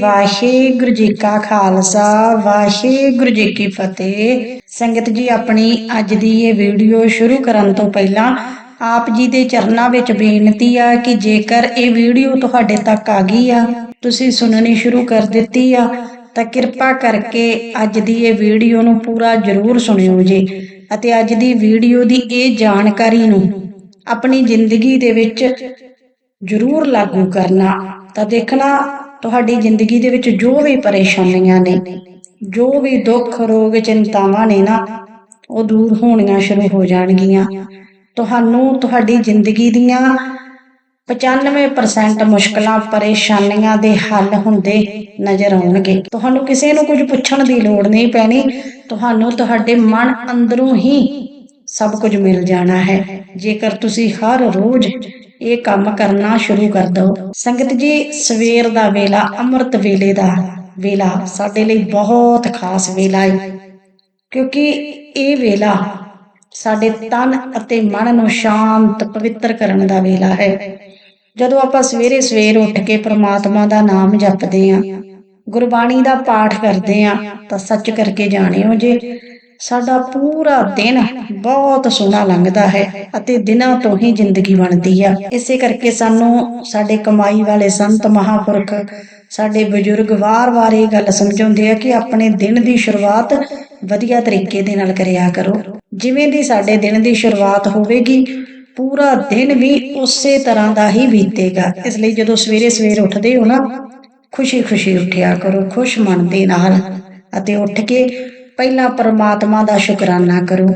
ਵਾਹਿਗੁਰੂ ਜੀ ਕਾ ਖਾਲਸਾ, ਵਾਹਿਗੁਰੂ ਜੀ ਕੀ ਫਤਿਹ। ਸੰਗਤ ਜੀ, ਆਪਣੀ ਅੱਜ ਦੀ ਇਹ ਵੀਡੀਓ ਸ਼ੁਰੂ ਕਰਨ ਤੋਂ ਪਹਿਲਾਂ ਆਪ ਜੀ ਦੇ ਚਰਨਾਂ ਵਿੱਚ ਬੇਨਤੀ ਆ ਕਿ ਜੇਕਰ ਇਹ ਵੀਡੀਓ ਤੁਹਾਡੇ ਤੱਕ ਆ ਗਈ ਆ, ਤੁਸੀਂ ਸੁਣਨੀ ਸ਼ੁਰੂ ਕਰ ਦਿੱਤੀ ਆ, ਤਾਂ ਕਿਰਪਾ ਕਰਕੇ ਅੱਜ ਦੀ ਇਹ ਵੀਡੀਓ ਨੂੰ ਪੂਰਾ ਜ਼ਰੂਰ ਸੁਣਿਓ ਜੀ। ਅਤੇ ਅੱਜ ਦੀ ਵੀਡੀਓ ਦੀ ਇਹ ਜਾਣਕਾਰੀ ਨੂੰ ਆਪਣੀ ਜ਼ਿੰਦਗੀ ਦੇ ਵਿੱਚ ਜ਼ਰੂਰ ਲਾਗੂ ਕਰਨਾ ਤਾਂ ਦੇਖਣਾ ਤੁਹਾਡੀ ਜ਼ਿੰਦਗੀ ਦੇ ਵਿੱਚ ਜੋ ਵੀ ਪਰੇਸ਼ਾਨੀਆਂ ਨੇ, ਜੋ ਵੀ ਦੁੱਖ, ਰੋਗ, ਚਿੰਤਾਵਾਂ ਨੇ ਨਾ, ਉਹ ਦੂਰ ਹੋਣੀਆਂ ਸ਼ੁਰੂ ਹੋ ਜਾਣਗੀਆਂ। ਤੁਹਾਨੂੰ ਤੁਹਾਡੀ ਜ਼ਿੰਦਗੀ ਦੀਆਂ 95% ਮੁਸ਼ਕਲਾਂ, ਪਰੇਸ਼ਾਨੀਆਂ ਦੇ ਹੱਲ ਹੁੰਦੇ ਨਜ਼ਰ ਆਉਣਗੇ। ਤੁਹਾਨੂੰ ਕਿਸੇ ਨੂੰ ਕੁਝ ਪੁੱਛਣ ਦੀ ਲੋੜ ਨਹੀਂ ਪੈਣੀ। ਤੁਹਾਨੂੰ ਤੁਹਾਡੇ ਮਨ ਅੰਦਰੋਂ ਹੀ ਸਭ ਕੁਝ ਮਿਲ ਜਾਣਾ ਹੈ। ਜੇਕਰ ਤੁਸੀਂ ਹਰ ਰੋਜ਼ ਇਹ ਕੰਮ ਕਰਨਾ ਸ਼ੁਰੂ ਕਰ ਦਿਓ ਸੰਗਤ ਜੀ, ਸਵੇਰ ਦਾ ਵੇਲਾ, ਅੰਮ੍ਰਿਤ ਵੇਲੇ ਦਾ ਵੇਲਾ ਸਾਡੇ ਲਈ ਬਹੁਤ ਖਾਸ ਵੇਲਾ ਹੈ ਕਿਉਂਕਿ ਇਹ ਵੇਲਾ ਸਾਡੇ ਤਨ ਅਤੇ ਮਨ ਨੂੰ ਸ਼ਾਂਤ, ਪਵਿੱਤਰ ਕਰਨ ਦਾ ਵੇਲਾ ਹੈ। ਜਦੋਂ ਆਪਾਂ ਸਵੇਰੇ ਸਵੇਰ ਉੱਠ ਕੇ ਪ੍ਰਮਾਤਮਾ ਦਾ ਨਾਮ ਜਪਦੇ ਆਂ, ਗੁਰਬਾਣੀ ਦਾ ਪਾਠ ਕਰਦੇ ਆਂ, ਤਾਂ ਸੱਚ ਕਰਕੇ ਜਾਣਿਓ ਜੇ ਸਾਡਾ ਪੂਰਾ ਦਿਨ ਬਹੁਤ ਸੋਹਣਾ ਲੰਘਦਾ ਹੈ ਅਤੇ ਦਿਨਾਂ ਤੋਂ ਹੀ ਜ਼ਿੰਦਗੀ ਬਣਦੀ ਆ। ਇਸੇ ਕਰਕੇ ਸਾਨੂੰ ਸਾਡੇ ਕਮਾਈ ਵਾਲੇ ਸੰਤ ਮਹਾਪੁਰਖ, ਸਾਡੇ ਬਜ਼ੁਰਗ ਵਾਰ-ਵਾਰ ਇਹ ਗੱਲ ਸਮਝਾਉਂਦੇ ਆ ਕਿ ਆਪਣੇ ਦਿਨ ਦੀ ਸ਼ੁਰੂਆਤ ਵਧੀਆ ਤਰੀਕੇ ਦੇ ਨਾਲ ਕਰਿਆ ਕਰੋ। ਜਿਵੇਂ ਦੀ ਸਾਡੇ ਦਿਨ ਦੀ ਸ਼ੁਰੂਆਤ ਹੋਵੇਗੀ, ਪੂਰਾ ਦਿਨ ਵੀ ਉਸੇ ਤਰ੍ਹਾਂ ਦਾ ਹੀ ਬੀਤੇਗਾ। ਇਸ ਲਈ ਜਦੋਂ ਸਵੇਰੇ ਸਵੇਰ ਉੱਠਦੇ ਹੋ ਨਾ, ਖੁਸ਼ੀ-ਖੁਸ਼ੀ ਉੱਠਿਆ ਕਰੋ, ਖੁਸ਼ ਮਨ ਦੇ ਨਾਲ ਅਤੇ ਉੱਠ ਕੇ ਪਹਿਲਾਂ ਪਰਮਾਤਮਾ ਦਾ ਸ਼ੁਕਰਾਨਾ ਕਰੋ।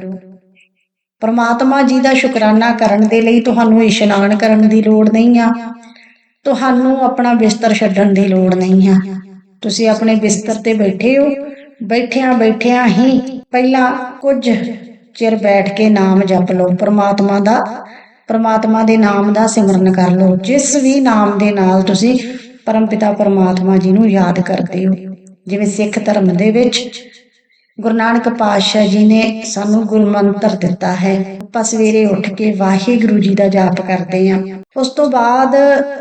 ਪਰਮਾਤਮਾ ਜੀ ਦਾ ਸ਼ੁਕਰਾਨਾ ਕਰਨ ਦੇ ਲਈ ਤੁਹਾਨੂੰ ਇਸ਼ਨਾਨ ਕਰਨ ਦੀ ਲੋੜ ਨਹੀਂ ਆ। ਤੁਹਾਨੂੰ ਆਪਣਾ ਬਿਸਤਰ ਛੱਡਣ ਦੀ ਲੋੜ ਨਹੀਂ ਆ। ਤੁਸੀਂ ਆਪਣੇ ਬਿਸਤਰ ਤੇ ਬੈਠੇ ਹੋ। ਬੈਠਿਆਂ ਬੈਠਿਆਂ ਹੀ ਪਹਿਲਾਂ ਕੁਝ ਚਿਰ ਬੈਠ ਕੇ ਨਾਮ ਜਪ ਲਓ। ਪਰਮਾਤਮਾ ਦਾ, ਪਰਮਾਤਮਾ ਦੇ ਨਾਮ ਦਾ ਸਿਮਰਨ ਕਰ ਲਓ। ਜਿਸ ਵੀ ਨਾਮ ਦੇ ਨਾਲ ਤੁਸੀਂ ਪਰਮਪਿਤਾ ਪਰਮਾਤਮਾ ਜੀ ਨੂੰ ਯਾਦ ਕਰਦੇ ਹੋ। ਜਿਵੇਂ ਸਿੱਖ ਧਰਮ ਦੇ ਵਿੱਚ ਗੁਰੂ ਨਾਨਕ ਪਾਤਸ਼ਾਹ ਜੀ ਨੇ ਸਾਨੂੰ ਗੁਰਮੰਤਰ ਦਿੱਤਾ ਹੈ। ਆਪਾਂ ਸਵੇਰੇ ਉੱਠ ਕੇ ਵਾਹਿਗੁਰੂ ਜੀ ਦਾ ਜਾਪ ਕਰਦੇ ਹਾਂ। ਉਸ ਤੋਂ ਬਾਅਦ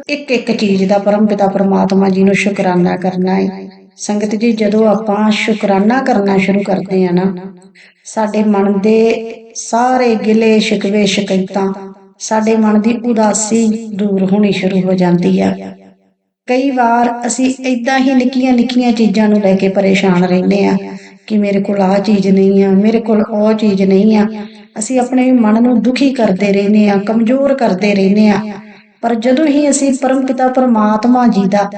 ਇੱਕ ਇੱਕ ਚੀਜ਼ ਦਾ ਪਰਮਪਿਤਾ ਪਰਮਾਤਮਾ ਜੀ ਨੂੰ ਸ਼ੁਕਰਾਨਾ ਕਰਨਾ ਹੈ। ਸੰਗਤ ਜੀ, ਜਦੋਂ ਆਪਾਂ ਸ਼ੁਕਰਾਨਾ ਕਰਨਾ ਸ਼ੁਰੂ ਕਰਦੇ ਹਾਂ ਨਾ, ਸਾਡੇ ਮਨ ਦੇ ਸਾਰੇ ਗਿਲੇ ਸ਼ਿਕਵੇ ਸ਼ਿਕਾਇਤਾਂ ਸਾਡੇ ਮਨ ਦੀ ਉਦਾਸੀ ਦੂਰ ਹੋਣੀ ਸ਼ੁਰੂ ਹੋ ਜਾਂਦੀ ਆ। ਕਈ ਵਾਰ ਅਸੀਂ ਇਦਾਂ ਹੀ ਨਿੱਕੀਆਂ ਨਿੱਕੀਆਂ ਚੀਜ਼ਾਂ ਨੂੰ ਲੈ ਕੇ ਪਰੇਸ਼ਾਨ ਰਹਿੰਦੇ ਆ ਕਿ ਮੇਰੇ ਕੋਲ ਆ ਚੀਜ਼ ਨਹੀਂ ਆ, ਮੇਰੇ ਕੋਲ ਉਹ ਚੀਜ਼ ਨਹੀਂ ਆ। ਅਸੀਂ ਆਪਣੇ ਮਨ ਨੂੰ ਦੁਖੀ ਕਰਦੇ ਰਹਿੰਦੇ ਆ, ਕਮਜ਼ੋਰ ਕਰਦੇ ਰਹਿੰਦੇ ਆ। ਪਰ ਜਦੋਂ ਹੀ ਅਸੀਂ ਪਰਮ ਪਿਤਾ ਪਰਮਾਤਮਾ ਜੀ ਦਾ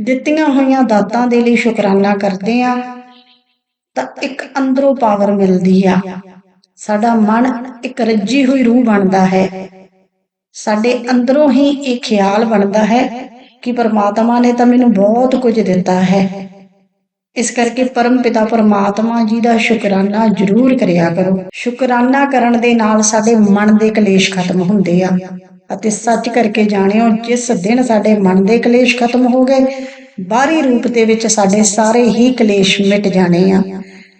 ਦਿੱਤੀਆਂ ਹੋਈਆਂ ਦਾਤਾਂ ਦੇ ਲਈ ਸ਼ੁਕਰਾਨਾ ਕਰਦੇ ਆ, ਤਾਂ ਇੱਕ ਅੰਦਰੋਂ ਪਾਵਰ ਮਿਲਦੀ ਆ। ਸਾਡਾ ਮਨ ਇੱਕ ਰੱਜੀ ਹੋਈ ਰੂਹ ਬਣਦਾ ਹੈ। ਸਾਡੇ ਅੰਦਰੋਂ ਹੀ ਇਹ ਖਿਆਲ ਬਣਦਾ ਹੈ ਕਿ ਪਰਮਾਤਮਾ ਨੇ ਤਾਂ ਮੈਨੂੰ ਬਹੁਤ ਕੁਝ ਦਿੱਤਾ ਹੈ। ਇਸ ਕਰਕੇ ਪਰਮ ਪਿਤਾ ਪਰਮਾਤਮਾ ਜੀ ਦਾ ਸ਼ੁਕਰਾਨਾ ਜ਼ਰੂਰ ਕਰਿਆ ਕਰੋ। ਸ਼ੁਕਰਾਨਾ ਕਰਨ ਦੇ ਨਾਲ ਸਾਡੇ ਮਨ ਦੇ ਕਲੇਸ਼ ਖਤਮ ਹੁੰਦੇ ਆ। ਅਤੇ ਸੱਚ ਕਰਕੇ ਜਾਣਿਓ, ਜਿਸ ਦਿਨ ਸਾਡੇ ਮਨ ਦੇ ਕਲੇਸ਼ ਖਤਮ ਹੋ ਗਏ, ਬਾਹਰੀ ਰੂਪ ਦੇ ਵਿੱਚ ਸਾਡੇ ਸਾਰੇ ਹੀ ਕਲੇਸ਼ ਮਿਟ ਜਾਣੇ ਆ।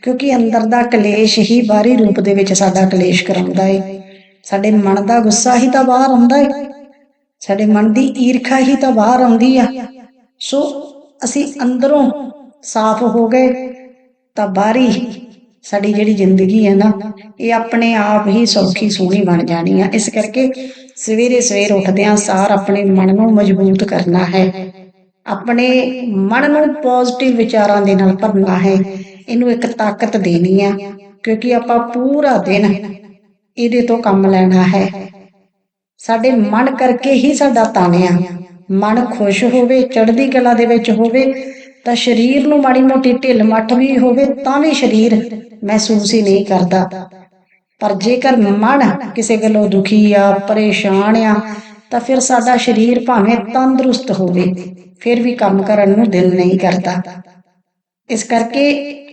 ਕਿਉਂਕਿ ਅੰਦਰ ਦਾ ਕਲੇਸ਼ ਹੀ ਬਾਹਰੀ ਰੂਪ ਦੇ ਵਿੱਚ ਸਾਡਾ ਕਲੇਸ਼ ਕਰਾਉਂਦਾ ਏ। ਸਾਡੇ ਮਨ ਦਾ ਗੁੱਸਾ ਹੀ ਤਾਂ ਬਾਹਰ ਆਉਂਦਾ ਏ। ਸਾਡੇ ਮਨ ਦੀ ਈਰਖਾ ਹੀ ਤਾਂ ਬਾਹਰ ਆਉਂਦੀ ਆ। ਸੋ ਅਸੀਂ ਅੰਦਰੋਂ ਸਾਫ਼ ਹੋ ਗਏ, ਤਾਂ ਬਾਹਰੀ ਸਾਡੀ ਜਿਹੜੀ ਜ਼ਿੰਦਗੀ ਹੈ ਨਾ, ਇਹ ਆਪਣੇ ਆਪ ਹੀ ਸੌਖੀ ਸੋਹਣੀ ਬਣ ਜਾਣੀ ਆ। ਇਸ ਕਰਕੇ ਸਵੇਰੇ ਸਵੇਰ ਉੱਠਦਿਆਂ ਸਾਰ ਆਪਣੇ ਮਨ ਨੂੰ ਮਜ਼ਬੂਤ ਕਰਨਾ ਹੈ। ਆਪਣੇ ਮਨ ਨੂੰ ਪੋਜ਼ਿਟਿਵ ਵਿਚਾਰਾਂ ਦੇ ਨਾਲ ਭਰਨਾ ਹੈ। ਇਹਨੂੰ ਇੱਕ ਤਾਕਤ ਦੇਣੀ ਆ, ਕਿਉਂਕਿ ਆਪਾਂ ਪੂਰਾ ਦਿਨ ਇਹਦੇ ਤੋਂ ਕੰਮ ਲੈਣਾ ਹੈ। ਸਾਡੇ ਮਨ ਕਰਕੇ ਹੀ ਸਾਡਾ ਤਾਣਿਆ। ਮਨ ਖੁਸ਼ ਹੋਵੇ, ਚੜ੍ਹਦੀ ਕਲਾ ਦੇ ਵਿੱਚ ਹੋਵੇ ਤਾਂ ਸਰੀਰ ਨੂੰ ਮਾੜੀ ਮੋਟੀ ਢਿੱਲ ਮੱਠ ਵੀ ਹੋਵੇ ਤਾਂ ਵੀ ਸਰੀਰ ਮਹਿਸੂਸ ਹੀ ਨਹੀਂ ਕਰਦਾ। ਪਰ ਜੇਕਰ ਮਨ ਕਿਸੇ ਗੱਲੋਂ ਦੁਖੀ ਆ, ਪਰੇਸ਼ਾਨ ਆ, ਤਾਂ ਫਿਰ ਸਾਡਾ ਸਰੀਰ ਭਾਵੇਂ ਤੰਦਰੁਸਤ ਹੋਵੇ, ਫਿਰ ਵੀ ਕੰਮ ਕਰਨ ਨੂੰ ਦਿਲ ਨਹੀਂ ਕਰਦਾ। ਇਸ ਕਰਕੇ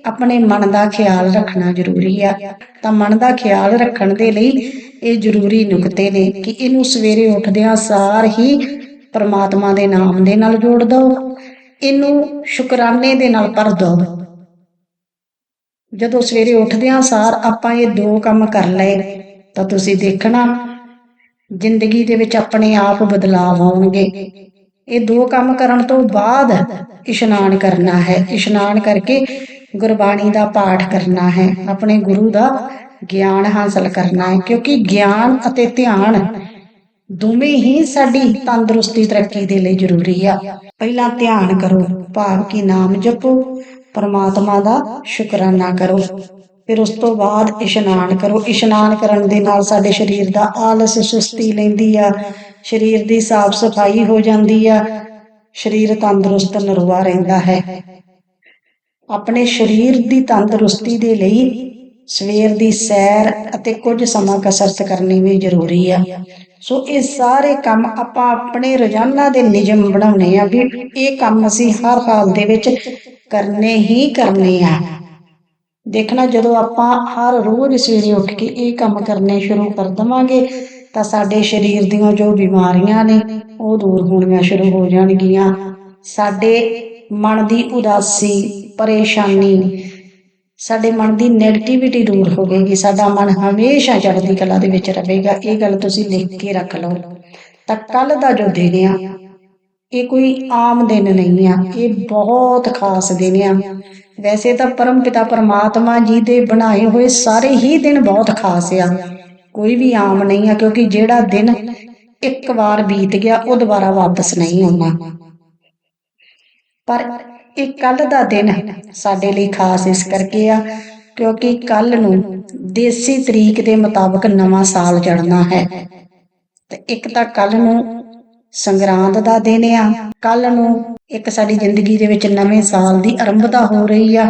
ਆਪਣੇ ਮਨ ਦਾ ਖਿਆਲ ਰੱਖਣਾ ਜ਼ਰੂਰੀ ਆ। ਤਾਂ ਮਨ ਦਾ ਖਿਆਲ ਰੱਖਣ ਦੇ ਲਈ ਇਹ ਜ਼ਰੂਰੀ ਨੁਕਤੇ ਨੇ ਕਿ ਇਹਨੂੰ ਸਵੇਰੇ ਉੱਠਦਿਆਂ ਸਾਰ ਹੀ ਪਰਮਾਤਮਾ ਦੇ ਨਾਮ ਦੇ ਨਾਲ ਜੋੜ ਦਿਓ। ਇਹਨੂੰ ਸ਼ੁਕਰਾਨੇ ਦੇ ਨਾਲ ਭਰ ਦੋ। ਜਦੋਂ ਸਵੇਰੇ ਉੱਠਦਿਆਂ ਸਾਰ ਆਪਾਂ ਇਹ ਦੋ ਕੰਮ ਕਰ ਲਏ, ਤਾਂ ਤੁਸੀਂ ਦੇਖਣਾ, ਜ਼ਿੰਦਗੀ ਦੇ ਵਿੱਚ ਆਪਣੇ ਆਪ ਬਦਲਾਅ ਆਉਣਗੇ। ਇਹ ਦੋ ਕੰਮ ਕਰਨ ਤੋਂ ਬਾਅਦ ਇਸ਼ਨਾਨ ਕਰਨਾ ਹੈ। ਇਸ਼ਨਾਨ ਕਰਕੇ ਗੁਰਬਾਣੀ ਦਾ ਪਾਠ ਕਰਨਾ ਹੈ। ਆਪਣੇ ਗੁਰੂ ਦਾ ਗਿਆਨ ਹਾਸਲ ਕਰਨਾ ਹੈ, ਕਿਉਂਕਿ ਗਿਆਨ ਅਤੇ ਧਿਆਨ ਦੋਵੇਂ ਹੀ ਸਾਡੀ ਤੰਦਰੁਸਤੀ ਤਰੱਕੀ ਦੇ ਲਈ ਜ਼ਰੂਰੀ ਆ। ਪਹਿਲਾਂ ਧਿਆਨ ਕਰੋ, ਭਾਵ ਕਿ ਨਾਮ ਜਪੋ, ਪਰਮਾਤਮਾ ਦਾ ਸ਼ੁਕਰਾਨਾ ਕਰੋ। ਫਿਰ ਉਸ ਤੋਂ ਬਾਅਦ ਇਸ਼ਨਾਨ ਕਰੋ। ਇਸ਼ਨਾਨ ਕਰਨ ਦੇ ਨਾਲ ਸਾਡੇ ਸਰੀਰ ਦਾ ਆਲਸ, ਸੁਸਤੀ ਲੈਂਦੀ ਆ। ਸਰੀਰ ਦੀ ਸਾਫ਼ ਸਫ਼ਾਈ ਹੋ ਜਾਂਦੀ ਆ। ਸਰੀਰ ਤੰਦਰੁਸਤ ਨਰਵਾ ਰਹਿੰਦਾ ਹੈ। ਆਪਣੇ ਸਰੀਰ ਦੀ ਤੰਦਰੁਸਤੀ ਦੇ ਲਈ ਸਵੇਰ ਦੀ ਸੈਰ ਅਤੇ ਕੁਝ ਸਮਾਂ ਕਸਰਤ ਕਰਨੀ ਵੀ ਜ਼ਰੂਰੀ ਆ। ਸੋ ਇਹ ਸਾਰੇ ਕੰਮ ਆਪਾਂ ਆਪਣੇ ਰੋਜ਼ਾਨਾ ਦੇ ਨਿਯਮ ਬਣਾਉਣੇ ਆ ਵੀ ਇਹ ਕੰਮ ਅਸੀਂ ਹਰ ਹਾਲ ਦੇ ਵਿੱਚ ਕਰਨੇ ਹੀ ਕਰਨੇ ਆ। ਦੇਖਣਾ ਜਦੋਂ ਆਪਾਂ ਹਰ ਰੋਜ਼ ਸਵੇਰੇ ਉੱਠ ਕੇ ਇਹ ਕੰਮ ਕਰਨੇ ਸ਼ੁਰੂ ਕਰ ਦਵਾਂਗੇ ਤਾਂ ਸਾਡੇ ਸਰੀਰ ਦੀਆਂ ਜੋ ਬਿਮਾਰੀਆਂ ਨੇ ਉਹ ਦੂਰ ਹੋਣੀਆਂ ਸ਼ੁਰੂ ਹੋ ਜਾਣਗੀਆਂ। ਸਾਡੇ ਮਨ ਦੀ ਉਦਾਸੀ, ਪਰੇਸ਼ਾਨੀ ਸਾਡੇ ਮਨ ਦੀ 네ਗੇਟਿਵਿਟੀ ਦੂਰ ਹੋਵੇਗੀ, ਸਾਡਾ ਮਨ ਹਮੇਸ਼ਾ ਚੜ੍ਹਦੀ ਕਲਾ ਦੇ ਵਿੱਚ ਰਹੇਗਾ। ਇਹ ਗੱਲ ਤੁਸੀਂ ਲਿਖ ਕੇ ਰੱਖ ਲਓ। ਤਾਂ ਕੱਲ ਦਾ ਜੋ ਦਿਨ ਆ, ਇਹ ਕੋਈ ਆਮ ਦਿਨ ਨਹੀਂ ਆ, ਇਹ ਬਹੁਤ ਖਾਸ ਦਿਨ ਆ। ਵੈਸੇ ਤਾਂ ਪਰਮ ਪਿਤਾ ਪਰਮਾਤਮਾ ਜੀ ਦੇ ਬਣਾਏ ਹੋਏ ਸਾਰੇ ਹੀ ਦਿਨ ਬਹੁਤ ਖਾਸ ਆ। ਕੋਈ ਵੀ ਆਮ ਨਹੀਂ ਆ, ਕਿਉਂਕਿ ਜਿਹੜਾ ਦਿਨ ਇੱਕ ਵਾਰ ਬੀਤ ਗਿਆ, ਉਹ ਦੁਬਾਰਾ ਵਾਪਸ ਨਹੀਂ ਆਉਣਾ। ਪਰ ਇਹ ਕੱਲ ਦਾ ਦਿਨ ਸਾਡੇ ਲਈ ਖਾਸ ਇਸ ਕਰਕੇ ਆ, ਕਿਉਂਕਿ ਕੱਲ ਨੂੰ ਦੇਸੀ ਤਰੀਕ ਦੇ ਮੁਤਾਬਕ ਨਵਾਂ ਸਾਲ ਚੜ੍ਹਨਾ ਹੈ। ਤੇ ਇੱਕ ਤਾਂ ਕੱਲ ਨੂੰ ਸੰਗਰਾਂਦ ਦਾ ਦਿਨ ਆ। ਕੱਲ ਨੂੰ ਇੱਕ ਸਾਡੀ ਜ਼ਿੰਦਗੀ ਦੇ ਵਿੱਚ ਨਵੇਂ ਸਾਲ ਦੀ ਆਰੰਭਤਾ ਹੋ ਰਹੀ ਆ,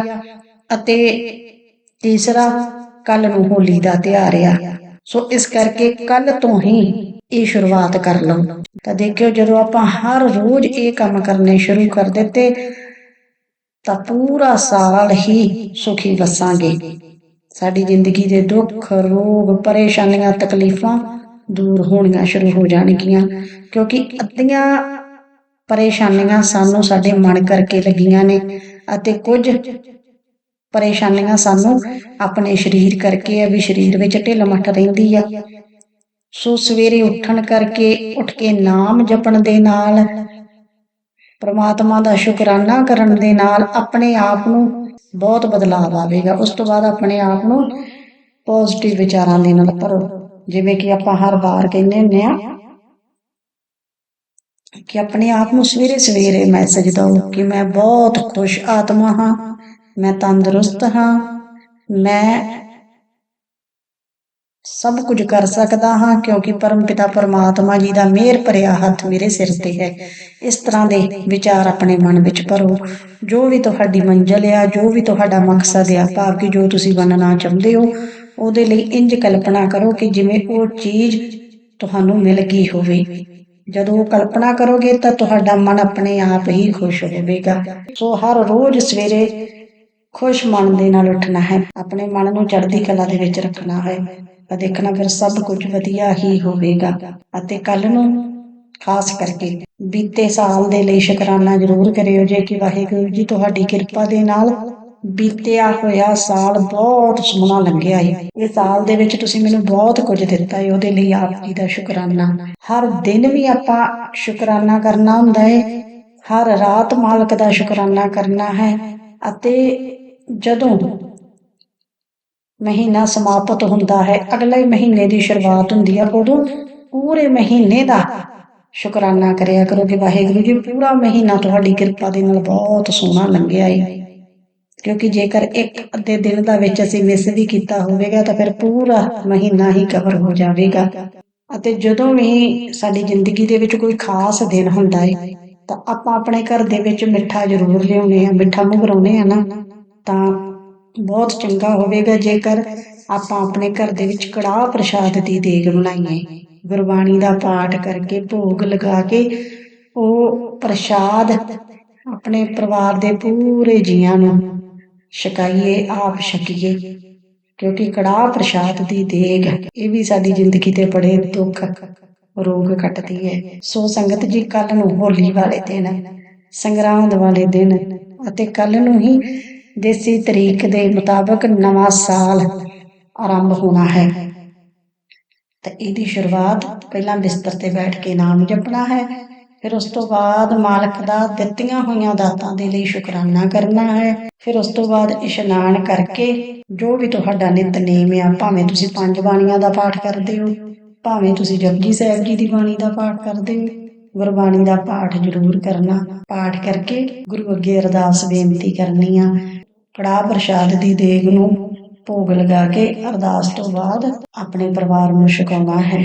ਅਤੇ ਤੀਸਰਾ ਕੱਲ ਨੂੰ ਹੋਲੀ ਦਾ ਤਿਉਹਾਰ ਆ। ਸੋ ਇਸ ਕਰਕੇ ਕੱਲ ਤੋਂ ਹੀ ਇਹ ਸ਼ੁਰੂਆਤ ਕਰ ਲਓ। ਤਾਂ ਦੇਖਿਓ, ਜਦੋਂ ਆਪਾਂ ਹਰ ਰੋਜ਼ ਇਹ ਕੰਮ ਕਰਨੇ ਸ਼ੁਰੂ ਕਰ ਦਿੱਤੇ, ਤਾਂ ਪੂਰਾ ਸਾਲ ਹੀ ਸੁਖੀ ਵਸਾਂਗੇ। ਸਾਡੀ ਜ਼ਿੰਦਗੀ ਦੇ ਦੁੱਖ, ਰੋਗ, ਪਰੇਸ਼ਾਨੀਆਂ, ਤਕਲੀਫਾਂ ਦੂਰ ਹੋਣੀਆਂ ਸ਼ੁਰੂ ਹੋ ਜਾਣਗੀਆਂ, ਕਿਉਂਕਿ ਅੱਧੀਆਂ ਪਰੇਸ਼ਾਨੀਆਂ ਸਾਨੂੰ ਸਾਡੇ ਮਨ ਕਰਕੇ ਲੱਗੀਆਂ ਨੇ ਅਤੇ ਕੁਝ ਪਰੇਸ਼ਾਨੀਆਂ ਸਾਨੂੰ ਆਪਣੇ ਸਰੀਰ ਕਰਕੇ ਆ ਵੀ ਸਰੀਰ ਵਿੱਚ ਢਿੱਲ ਮੱਠ ਰਹਿੰਦੀ ਆ। ਸੋ ਸਵੇਰੇ ਉੱਠਣ ਕਰਕੇ ਉੱਠ ਕੇ ਨਾਮ ਜਪਣ ਦੇ ਨਾਲ, ਪ੍ਰਮਾਤਮਾ ਦਾ ਸ਼ੁਕਰਾਨਾ ਕਰਨ ਦੇ ਨਾਲ ਆਪਣੇ ਆਪ ਨੂੰ ਬਹੁਤ ਬਦਲਾਅ ਆਵੇਗਾ। ਉਸ ਤੋਂ ਬਾਅਦ ਆਪਣੇ ਆਪ ਨੂੰ ਪੋਜ਼ਿਟਿਵ ਵਿਚਾਰਾਂ ਦੇ ਨਾਲ ਭਰੋ ਜਿਵੇਂ ਕਿ ਆਪਾਂ ਹਰ ਵਾਰ ਕਹਿੰਦੇ ਹੁੰਦੇ ਆ ਕਿ ਆਪਣੇ ਆਪ ਨੂੰ ਸਵੇਰੇ ਸਵੇਰੇ ਮੈਸੇਜ ਦਿਓ ਕਿ ਮੈਂ ਬਹੁਤ ਖੁਸ਼ ਆਤਮਾ ਹਾਂ, ਮੈਂ ਤੰਦਰੁਸਤ ਹਾਂ, ਮੈਂ ਸਭ ਕੁਝ ਕਰ ਸਕਦਾ ਹਾਂ ਕਿਉਂਕਿ ਪਰਮ ਪਿਤਾ ਪਰਮਾਤਮਾ ਜੀ ਦਾ ਮਿਹਰ ਭਰਿਆ ਹੱਥ ਮੇਰੇ ਸਿਰ ਤੇ ਹੈ। ਇਸ ਤਰ੍ਹਾਂ ਦੇ ਵਿਚਾਰ ਆਪਣੇ ਮਨ ਵਿੱਚ ਭਰੋ। ਜੋ ਵੀ ਤੁਹਾਡੀ ਮੰਜ਼ਿਲ ਆ, ਜੋ ਵੀ ਤੁਹਾਡਾ ਮਕਸਦ ਆ, ਭਾਵ ਕਿ ਜੋ ਤੁਸੀਂ ਬਣਨਾ ਚਾਹੁੰਦੇ ਹੋ, ਉਹਦੇ ਲਈ ਇੰਜ ਕਲਪਨਾ ਕਰੋ ਕਿ ਜਿਵੇਂ ਉਹ ਚੀਜ਼ ਤੁਹਾਨੂੰ ਮਿਲ ਗਈ ਹੋਵੇ। ਜਦੋਂ ਉਹ ਕਲਪਨਾ ਕਰੋਗੇ ਤਾਂ ਤੁਹਾਡਾ ਮਨ ਆਪਣੇ ਆਪ ਹੀ ਖੁਸ਼ ਹੋਵੇਗਾ। ਸੋ ਹਰ ਰੋਜ਼ ਸਵੇਰੇ ਖੁਸ਼ ਮਨ ਦੇ ਨਾਲ ਉੱਠਣਾ ਹੈ। ਆਪਣੇ ਮਨ ਨੂੰ ਚੜ੍ਹਦੀ ਕਲਾ ਦੇ ਵਿੱਚ ਰੱਖਣਾ ਹੈ। ਤਾਂ ਦੇਖਣਾ ਫਿਰ ਸਭ ਕੁਝ ਵਧੀਆ ਹੀ ਹੋਵੇਗਾ। ਅਤੇ ਕੱਲ ਨੂੰ ਖਾਸ ਕਰਕੇ ਬੀਤੇ ਸਾਲ ਦੇ ਲਈ ਸ਼ੁਕਰਾਨਾ ਜ਼ਰੂਰ ਕਰਿਓ ਜੇ ਕਿ ਵਾਹਿਗੁਰੂ ਜੀ ਤੁਹਾਡੀ ਕਿਰਪਾ ਦੇ ਨਾਲ ਬੀਤਿਆ ਹੋਇਆ ਸਾਲ ਬਹੁਤ ਸੋਹਣਾ ਲੰਘਿਆ ਹੈ ਇਹ ਸਾਲ ਦੇ ਵਿੱਚ ਤੁਸੀਂ ਮੈਨੂੰ ਬਹੁਤ ਕੁਝ ਦਿੱਤਾ ਹੈ, ਉਹਦੇ ਲਈ ਆਪ ਜੀ ਦਾ ਸ਼ੁਕਰਾਨਾ। ਹਰ ਦਿਨ ਵੀ ਆਪਾਂ ਸ਼ੁਕਰਾਨਾ ਕਰਨਾ ਹੁੰਦਾ ਹੈ, ਹਰ ਰਾਤ ਮਾਲਕ ਦਾ ਸ਼ੁਕਰਾਨਾ ਕਰਨਾ ਹੈ। ਅਤੇ ਜਦੋਂ ਮਹੀਨਾ ਸਮਾਪਤ ਹੁੰਦਾ ਹੈ। ਅਗਲੇ ਮਹੀਨੇ ਦੀ ਸ਼ੁਰੂਆਤ ਹੁੰਦੀ ਹੈ ਉਦੋਂ ਪੂਰੇ ਮਹੀਨੇ ਦਾ ਸ਼ੁਕਰਾਨਾ ਕਰਿਆ ਕਰੋ ਕਿ ਵਾਹਿਗੁਰੂ ਜੀ, ਪੂਰਾ ਮਹੀਨਾ ਤੁਹਾਡੀ ਕਿਰਪਾ ਦੇ ਨਾਲ ਬਹੁਤ ਸੋਹਣਾ ਲੰਘਿਆ ਹੈ ਕਿਉਂਕਿ ਜੇਕਰ ਇੱਕ ਅੱਧੇ ਦਿਨ ਦਾ ਵਿੱਚ ਅਸੀਂ ਮਿਸ ਵੀ ਕੀਤਾ ਹੋਵੇਗਾ, ਤਾਂ ਫਿਰ ਪੂਰਾ ਮਹੀਨਾ ਹੀ ਕਵਰ ਹੋ ਜਾਵੇਗਾ। ਅਤੇ ਜਦੋਂ ਵੀ ਸਾਡੀ ਜ਼ਿੰਦਗੀ ਦੇ ਵਿੱਚ ਕੋਈ ਖਾਸ ਦਿਨ ਹੁੰਦਾ ਹੈ ਤਾਂ ਆਪਾਂ ਆਪਣੇ ਘਰ ਦੇ ਵਿੱਚ ਮਿੱਠਾ ਜ਼ਰੂਰ ਲਿਆਉਨੇ ਆ ਮਿੱਠਾ ਮੂੰਹ ਕਰਾਉਨੇ ਆ ਨਾ। ਤਾਂ ਬਹੁਤ ਚੰਗਾ ਹੋਵੇਗਾ ਜੇਕਰ ਆਪਾਂ ਆਪਣੇ ਘਰ ਦੇ ਵਿੱਚ ਕੜਾਹ ਪ੍ਰਸ਼ਾਦ ਦੀ ਦੇਗ ਬਣਾਈਏ। ਗੁਰਬਾਣੀ ਦਾ ਪਾਠ ਕਰਕੇ ਭੋਗ ਲਗਾ ਕੇ ਉਹ ਪ੍ਰਸ਼ਾਦ ਆਪਣੇ ਪਰਿਵਾਰ ਦੇ ਪੂਰੇ ਜੀਆਂ ਨੂੰ ਛਕਾਈਏ, ਆਪ ਛਕੀਏ, ਕਿਉਂਕਿ ਕੜਾਹ ਪ੍ਰਸ਼ਾਦ ਦੀ ਦੇਗ, ਇਹ ਵੀ ਸਾਡੀ ਜ਼ਿੰਦਗੀ ਤੇ ਬੜੇ ਦੁੱਖ, ਰੋਗ ਕੱਟਦੀ ਹੈ। ਸੋ ਸੰਗਤ ਜੀ ਕੱਲ ਨੂੰ ਹੋਲੀ ਵਾਲੇ ਦਿਨ, ਸੰਗਰਾਂਦ ਵਾਲੇ ਦਿਨ ਅਤੇ ਕੱਲ ਨੂੰ ਹੀ ਦੇਸੀ ਤਰੀਕ ਦੇ ਮੁਤਾਬਕ ਨਵਾਂ ਸਾਲ ਆਰੰਭ ਹੋਣਾ ਹੈ। ਤਾਂ ਇਹਦੀ ਸ਼ੁਰੂਆਤ ਪਹਿਲਾਂ ਬਿਸਤਰ ਤੇ ਬੈਠ ਕੇ ਨਾਮ ਜਪਣਾ ਹੈ। ਫਿਰ ਉਸ ਤੋਂ ਬਾਅਦ ਮਾਲਕ ਦਾ ਦਿੱਤੀਆਂ ਹੋਈਆਂ ਦਾਤਾਂ ਦੇ ਲਈ ਸ਼ੁਕਰਾਨਾ ਕਰਨਾ ਹੈ। ਫਿਰ ਉਸ ਤੋਂ ਬਾਅਦ ਇਸ਼ਨਾਨ ਕਰਕੇ ਜੋ ਵੀ ਤੁਹਾਡਾ ਨਿਤਨੇਮ ਆ, ਭਾਵੇਂ ਤੁਸੀਂ ਪੰਜ ਬਾਣੀਆਂ ਦਾ ਪਾਠ ਕਰਦੇ ਹੋ, ਭਾਵੇਂ ਤੁਸੀਂ ਜਪਜੀ ਸਾਹਿਬ ਜੀ ਦੀ ਬਾਣੀ ਦਾ ਪਾਠ ਕਰਦੇ ਹੋ, ਗੁਰਬਾਣੀ ਦਾ ਪਾਠ ਜ਼ਰੂਰ ਕਰਨਾ। ਪਾਠ ਕਰਕੇ ਗੁਰੂ ਅੱਗੇ ਅਰਦਾਸ ਬੇਨਤੀ ਕਰਨੀ ਆ ਕੜਾਹ ਪ੍ਰਸ਼ਾਦ ਦੀ ਦੇਗ ਨੂੰ ਭੋਗ ਲਗਾ ਕੇ ਅਰਦਾਸ ਤੋਂ ਬਾਅਦ ਆਪਣੇ ਪਰਿਵਾਰ ਨੂੰ ਛਕਾਉਣਾ ਹੈ।